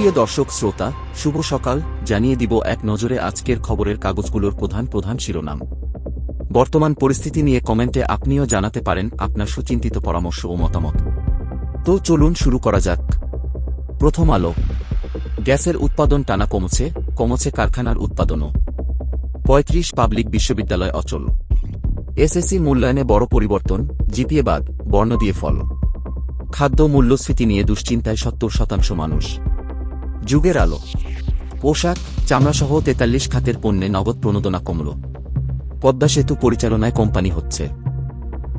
সুপ্রিয় দর্শক, শ্রোতা, শুভ সকাল। জানিয়ে দিব এক নজরে আজকের খবরের কাগজগুলোর প্রধান প্রধান শিরোনাম। বর্তমান পরিস্থিতি নিয়ে কমেন্টে আপনিও জানাতে পারেন আপনার সুচিন্তিত পরামর্শ ও মতামত। তো চলুন শুরু করা যাক। প্রথম আলো। গ্যাসের উৎপাদন টানা কমছে কমছে কারখানার উৎপাদনও। পঁয়ত্রিশ পাবলিক বিশ্ববিদ্যালয় অচল। এসএসসি মূল্যায়নে বড় পরিবর্তন, জিপিএ বাদ, বর্ণ দিয়ে ফল। খাদ্য মূল্যস্ফীতি নিয়ে দুশ্চিন্তায় সত্তর শতাংশ মানুষ। যুগের আলো। পোশাক, চামড়াসহ তেতাল্লিশ খাতের পণ্যে নগদ প্রণোদনা কমল। পদ্মা সেতু পরিচালনায় কোম্পানি হচ্ছে।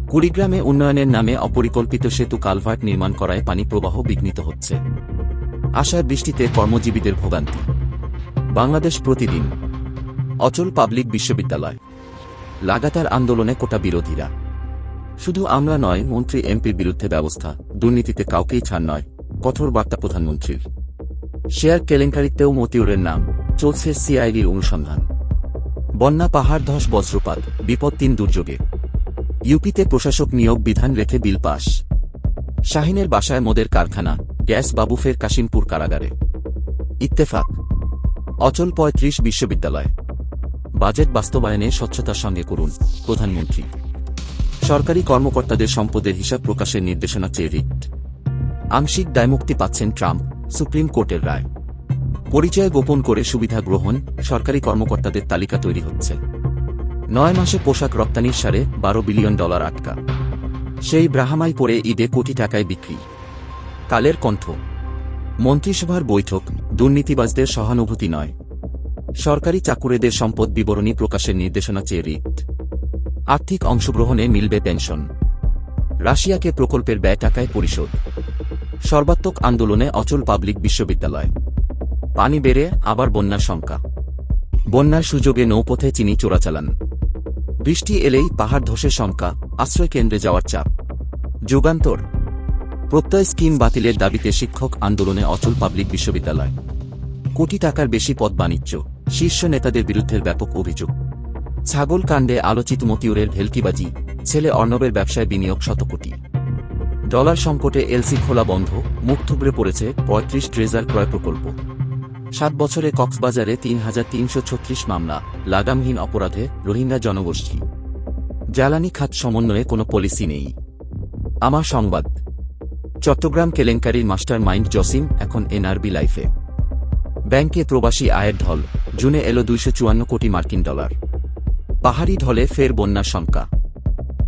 কুড়িগ্রামে উন্নয়নের নামে অপরিকল্পিত সেতু কালভার্ট নির্মাণ করায় পানি প্রবাহ বিঘ্নিত হচ্ছে। আশায় বৃষ্টিতে কর্মজীবীদের ভোগান্তি। বাংলাদেশ প্রতিদিন। অচল পাবলিক বিশ্ববিদ্যালয়। লাগাতার আন্দোলনে কোটা বিরোধীরা। শুধু আমরা নয়, মন্ত্রী, এমপির বিরুদ্ধে ব্যবস্থা। দুর্নীতিতে কাউকেই ছাড় নয়। কঠোর বার্তা প্রধানমন্ত্রীর। শেয়ার কেলেঙ্কারিতেও মতিউরের নাম, চলছে সিআইডির অনুসন্ধান। বন্যা পাহাড় ধস বজ্রপাত, বিপদ তিন দুর্যোগে। ইউপিতে প্রশাসক নিয়োগ বিধান রেখে বিল পাস। শাহিনের বাসায় মদের কারখানা, গ্যাস বাবুফের কাশিমপুর কারাগারে। ইত্তেফাক। অচল পঁয়ত্রিশ বিশ্ববিদ্যালয়। বাজেট বাস্তবায়নে স্বচ্ছতার সঙ্গে করুন, প্রধানমন্ত্রী। সরকারি কর্মকর্তাদের সম্পদের হিসাব প্রকাশের নির্দেশনা চেয়ে রিট। আংশিক দায়মুক্তি পাচ্ছেন ট্রাম্প। সুপ্রিম কোর্টের রায়। পরিচয় গোপন করে সুবিধা গ্রহণ সরকারি কর্মকর্তাদের তালিকা তৈরি হচ্ছে। নয় মাসে পোশাক রপ্তানির সারে বারো বিলিয়ন ডলার আটকা। সেই ব্রাহামাই পরে ঈদে কোটি টাকায় বিক্রি। কালের কণ্ঠ। মন্ত্রিসভার বৈঠক দুর্নীতিবাজদের সহানুভূতি নয়। সরকারি চাকুরেদের সম্পদ বিবরণী প্রকাশের নির্দেশনা চেয়ে রিট। আর্থিক অংশগ্রহণে মিলবে পেনশন। রাশিয়াকে প্রকল্পের ব্যয় টাকায় পরিশোধ। সর্বাত্মক আন্দোলনে অচল পাবলিক বিশ্ববিদ্যালয়। পানি বেড়ে আবার বন্যার শঙ্কা বন্যার সুযোগে নৌপথে চিনি চোরাচালান। বৃষ্টি এলেই পাহাড় ধসের শঙ্কা আশ্রয় কেন্দ্রে যাওয়ার চাপ। যুগান্তর। প্রত্যয় স্কিম বাতিলের দাবিতে শিক্ষক আন্দোলনে অচল পাবলিক বিশ্ববিদ্যালয়। কোটি টাকার বেশি পদ বাণিজ্য, শীর্ষ নেতাদের বিরুদ্ধে ব্যাপক অভিযোগ। ছাগল কাণ্ডে আলোচিত মতিউরের ভেলকিবাজি, ছেলে অর্ণবের ব্যবসায় বিনিয়োগ শত কোটি ডলার সংকটে এলসি খোলা বন্ধ মুখ থুবড়ে পড়েছে পঁয়ত্রিশ ট্রেজার ক্রয় প্রকল্প। সাত বছরে কক্সবাজারে তিন হাজার তিনশো ছত্রিশ মামলা, লাগামহীন অপরাধে রোহিঙ্গা জনগোষ্ঠী। জ্বালানি খাত সমন্বয়ে কোনো পলিসি নেই। আমার সংবাদ। চট্টগ্রাম কেলেঙ্কারির মাস্টার মাইন্ড জসিম এখন এনআরবি লাইফে। ব্যাংকে প্রবাসী আয়ের ঢল, জুনে এলো দুইশো চুয়ান্ন কোটি মার্কিন ডলার। পাহাড়ি ঢলে ফের বন্যার শঙ্কা।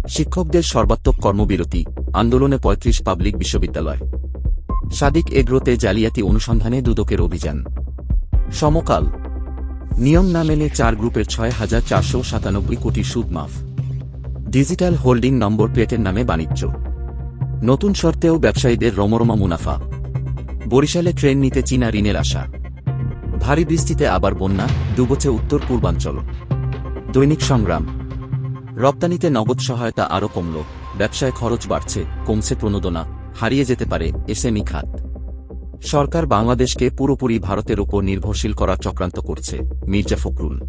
শিক্ষকদের সর্বাত্মক কর্মবিরতি আন্দোলনে পঁয়ত্রিশ পাবলিক বিশ্ববিদ্যালয়। সাদিক এগ্রোতে জালিয়াতি অনুসন্ধানে দুদকের অভিযান। সমকাল। নিয়ম না মেনে চার গ্রুপের ছয় হাজার চারশো সাতানব্বই কোটি সুদ মাফ। ডিজিটাল হোল্ডিং নম্বর প্লেটের নামে বাণিজ্য। নতুন শর্তেও ব্যবসায়ীদের রমরমা মুনাফা। বরিশালে ট্রেন নিতে চীনা ঋণের আশা। ভারী বৃষ্টিতে আবার বন্যা, ডুবছে উত্তর পূর্বাঞ্চল। দৈনিক সংগ্রাম। রপ্তানিতে নগদ সহায়তা আরও কমল। ব্যবসায় খরচ বাড়ছে, কমছে প্রণোদনা, হারিয়ে যেতে পারে এসএমই খাত। সরকার বাংলাদেশকে পুরোপুরি ভারতের ওপর নির্ভরশীল করার চক্রান্ত করছে, মির্জা ফখরুল।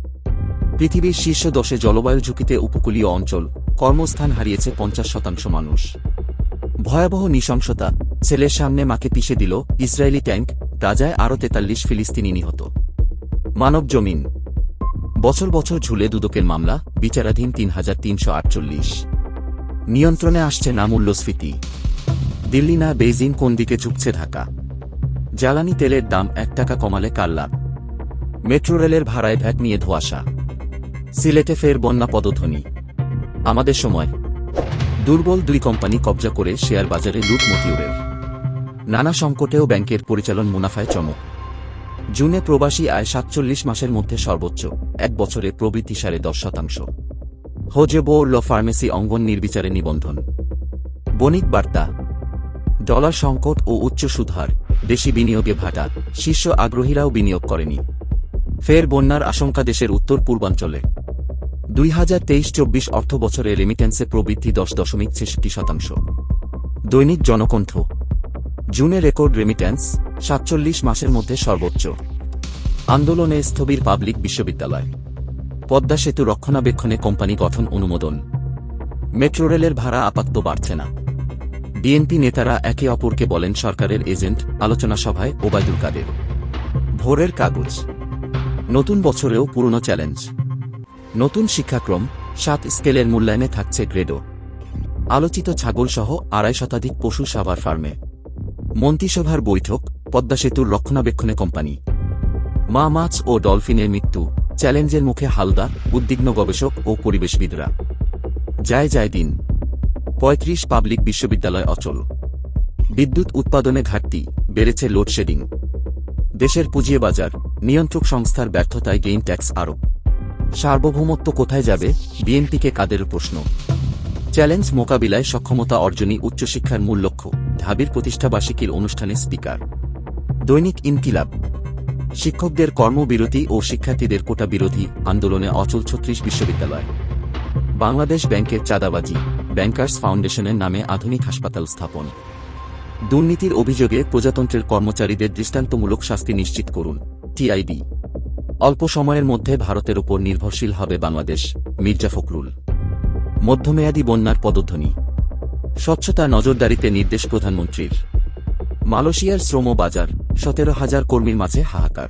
পৃথিবীর শীর্ষ দশে জলবায়ু ঝুঁকিতে উপকূলীয় অঞ্চল, কর্মস্থান হারিয়েছে পঞ্চাশ শতাংশ মানুষ। ভয়াবহ নৃশংসতা, ছেলের সামনে মাকে পিষে দিল ইসরায়েলি ট্যাঙ্ক গাজায় আরও তেতাল্লিশ ফিলিস্তিনি নিহত। মানব জমিন। বছর বছর ঝুলে দুদকের মামলা, বিচারাধীন তিন হাজার তিনশো আটচল্লিশ। নিয়ন্ত্রণে আসছে না মূল্যস্ফীতি দিল্লি না বেজিং কোন দিকে ঝুঁকছে ঢাকা? জ্বালানি তেলের দাম এক টাকা কমালে কার লাভ? মেট্রো রেলের ভাড়ায় ভ্যাট নিয়ে ধোয়াশা। সিলেটে ফের বন্যা পদধ্বনি। আমাদের সময়। দুর্বল দুই কোম্পানি কবজা করে শেয়ার বাজারে লুট মতিউরের। নানা সংকটেও ব্যাংকের পরিচালন মুনাফায় চমক। জুনে প্রবাসী আয় সাতচল্লিশ মাসের মধ্যে সর্বোচ্চ, এক বছরে প্রবৃদ্ধি সারে দশ শতাংশ। হোজেবো ল ফার্মেসি অঙ্গন নির্বিচারে নিবন্ধন। বণিক বার্তা। ডলার সংকট ও উচ্চ সুধার, দেশি বিনিয়োগে ভাটা, শীর্ষ আগ্রহীরাও বিনিয়োগ করেনি। ফের বন্যার আশঙ্কা দেশের উত্তর পূর্বাঞ্চলে। দুই হাজার তেইশ চব্বিশ অর্থ বছরে রেমিটেন্সে প্রবৃদ্ধি দশ দশমিক ছেষট্টি শতাংশ। দৈনিক জনকণ্ঠ। জুনে রেকর্ড রেমিটেন্স সাতচল্লিশ মাসের মধ্যে সর্বোচ্চ। আন্দোলনে স্থবির পাবলিক বিশ্ববিদ্যালয়। পদ্মা সেতু রক্ষণাবেক্ষণে কোম্পানি গঠন অনুমোদন। মেট্রো রেলের ভাড়া আপাতত বাড়ছে না। বিএনপি নেতারা একে অপরকে বলেন সরকারের এজেন্ট, আলোচনা সভায় ওবায়দুল কাদের। ভোরের কাগজ। নতুন বছরেও পুরনো চ্যালেঞ্জ। নতুন শিক্ষাক্রম, সাত স্কেলের মূল্যায়নে থাকছে গ্রেডও। আলোচিত ছাগলসহ আড়াই শতাধিক পশু সাভার ফার্মে। মন্ত্রিসভার বৈঠক, পদ্মা সেতুর রক্ষণাবেক্ষণে কোম্পানি। মা মাছ ও ডলফিনের মৃত্যু। চ্যালেঞ্জের মুখে হালদা উদ্বিগ্ন গবেষক ও পরিবেশবিদরা। যায় যায় দিন। পঁয়ত্রিশ পাবলিক বিশ্ববিদ্যালয় অচল। বিদ্যুৎ উৎপাদনে ঘাটতি, বেড়েছে লোডশেডিং। দেশের পুঁজিয়ে বাজার, নিয়ন্ত্রক সংস্থার ব্যর্থতায় গেইন ট্যাক্স আরোপ। সার্বভৌমত্ব কোথায় যাবে? বিএনপিকে কাদের প্রশ্ন? চ্যালেঞ্জ মোকাবিলায় সক্ষমতা অর্জনই উচ্চশিক্ষার মূল লক্ষ্য, ঢাবির প্রতিষ্ঠাবার্ষিকীর অনুষ্ঠানে স্পিকার। দৈনিক ইনকিলাব। শিক্ষকদের কর্মবিরতি ও শিক্ষার্থীদের কোটা বিরোধী আন্দোলনে অচল ছত্রিশ বিশ্ববিদ্যালয়। বাংলাদেশ ব্যাংকের চাঁদাবাজি, ব্যাংকার্স ফাউন্ডেশনের নামে আধুনিক হাসপাতাল স্থাপন। দুর্নীতির অভিযোগে প্রজাতন্ত্রের কর্মচারীদের দৃষ্টান্তমূলক শাস্তি নিশ্চিত করুন, টিআইবি। অল্প সময়ের মধ্যে ভারতের ওপর নির্ভরশীল হবে বাংলাদেশ, মির্জা ফখরুল। মধ্যমেয়াদী বন্যার পদধ্বনি। স্বচ্ছতা নজরদারিতে নির্দেশ প্রধানমন্ত্রীর। মালয়েশিয়ার শ্রম বাজার। সতেরো হাজার কর্মীর মাঝে হাহাকার।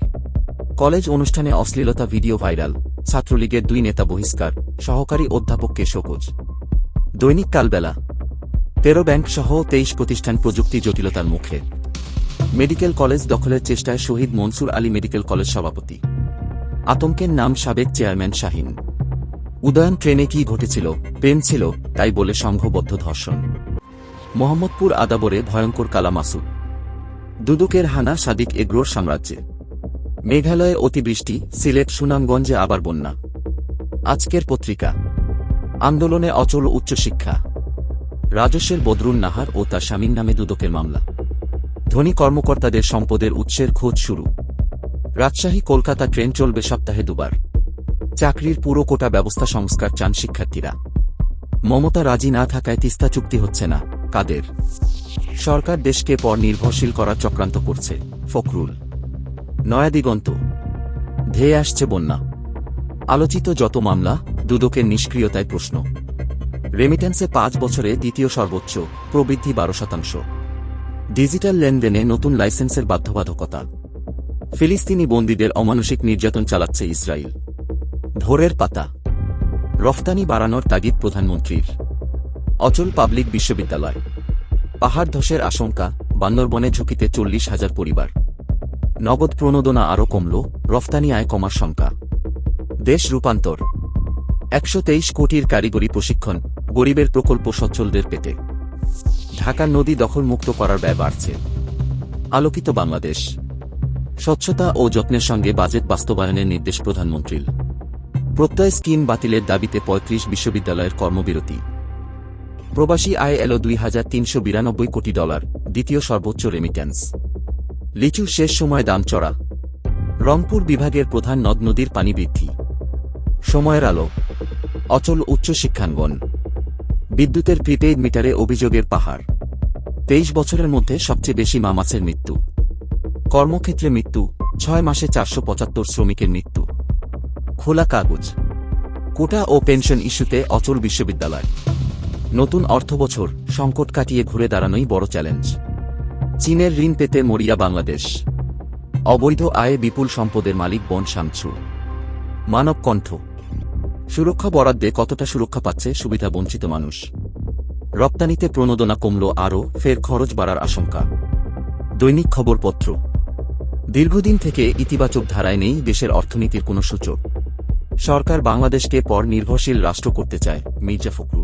কলেজ অনুষ্ঠানে অশ্লীলতা ভিডিও ভাইরাল, ছাত্রলীগের দুই নেতা বহিষ্কার, সহকারী অধ্যাপককে শোকজ দৈনিক কালবেলা। তেরো ব্যাংক সহ তেইশ প্রতিষ্ঠান প্রযুক্তি জটিলতার মুখে। মেডিকেল কলেজ দখলের চেষ্টায় শহীদ মনসুর আলী মেডিকেল কলেজ সভাপতি। আতঙ্কের নাম সাবেক চেয়ারম্যান শাহিন। উদয়ন ট্রেনে কি ঘটেছিল, প্রেম ছিল, তাই বলে সংঘবদ্ধ ধর্ষণ। মোহাম্মদপুর আদাবরে ভয়ঙ্কর কালা মাসুদ দুদুকের হানা সাদিক এগ্রোর সাম্রাজ্যে। মেঘালয়ে অতিবৃষ্টি, সিলেট সুনামগঞ্জে আবার বন্যা। আজকের পত্রিকা। আন্দোলনে অচল উচ্চশিক্ষা। রাজস্বের বদরুন নাহার ও তার স্বামীর নামে দুদকের মামলা। ধনী কর্মকর্তাদের সম্পদের উৎসের খোঁজ শুরু। রাজশাহী, কলকাতা ট্রেন চলবে সপ্তাহে দুবার। চাকরির পুরো কোটা ব্যবস্থা সংস্কার চান শিক্ষার্থীরা। মমতা রাজি না থাকায় তিস্তা চুক্তি হচ্ছে না। কাদের? সরকার দেশকে পর নির্ভরশীল করার চক্রান্ত করছে, ফখরুল। নয়াদিগন্ত। ধেয়ে আসছে বন্যা। আলোচিত যত মামলা, দুদকের নিষ্ক্রিয়তায় প্রশ্ন। রেমিটেন্সে পাঁচ বছরে দ্বিতীয় সর্বোচ্চ, প্রবৃদ্ধি বারো শতাংশ। ডিজিটাল লেনদেনে নতুন লাইসেন্সের বাধ্যবাধকতা। ফিলিস্তিনি বন্দীদের অমানসিক নির্যাতন চালাচ্ছে ইসরায়েল। ভোরের পাতা। রফতানি বাড়ানোর তাগিদ প্রধানমন্ত্রীর। অচল পাবলিক বিশ্ববিদ্যালয়। পাহাড় ধসের আশঙ্কা, বান্দরবনে ঝুঁকিতে চল্লিশ হাজার পরিবার। নগদ প্রণোদনা আরও কমল, রফতানি আয় কমার শঙ্কা। দেশ রূপান্তর। একশো তেইশ কোটির কারিগরি প্রশিক্ষণ, গরিবের প্রকল্প সচ্ছলদের পেতে। ঢাকার নদী দখলমুক্ত করার ব্যয় বাড়ছে। আলোকিত বাংলাদেশ। স্বচ্ছতা ও যত্নের সঙ্গে বাজেট বাস্তবায়নের নির্দেশ প্রধানমন্ত্রীর। প্রত্যয় স্কিম বাতিলের দাবিতে ৩৫ বিশ্ববিদ্যালয়ের কর্মবিরতি। প্রবাসী আয় এলো দুই হাজার তিনশো বিরানব্বই কোটি ডলার, দ্বিতীয় সর্বোচ্চ রেমিট্যান্স লিচু শেষ সময় দাম চড়া রংপুর বিভাগের প্রধান নদ নদীর পানি বৃদ্ধি। সময়ের আলো। অচল উচ্চশিক্ষাঙ্গন বিদ্যুতের প্রিপেইড মিটারে অভিযোগের পাহাড়। তেইশ বছরের মধ্যে সবচেয়ে বেশি মা মাছের মৃত্যু। কর্মক্ষেত্রে মৃত্যু, ছয় মাসে চারশো পঁচাত্তর শ্রমিকের মৃত্যু। খোলা কাগজ। কোটা ও পেনশন ইস্যুতে অচল বিশ্ববিদ্যালয়। নতুন অর্থবছর, সংকট কাটিয়ে ঘুরে দাঁড়ানোই বড় চ্যালেঞ্জ। চীনের ঋণ পেতে মরিয়া বাংলাদেশ। অবৈধ আয়ে বিপুল সম্পদের মালিক বন শামছু মানব কণ্ঠ। সুরক্ষা বরাদ্দে কতটা সুরক্ষা পাচ্ছে সুবিধা বঞ্চিত মানুষ। রপ্তানিতে প্রণোদনা কমল আরও, ফের খরচ বাড়ার আশঙ্কা। দৈনিক খবরপত্র। দীর্ঘদিন থেকে ইতিবাচক ধারায় নেই দেশের অর্থনীতির কোনো সূচক। সরকার বাংলাদেশকে পর নির্ভরশীল রাষ্ট্র করতে চায় মির্জা ফখরুল।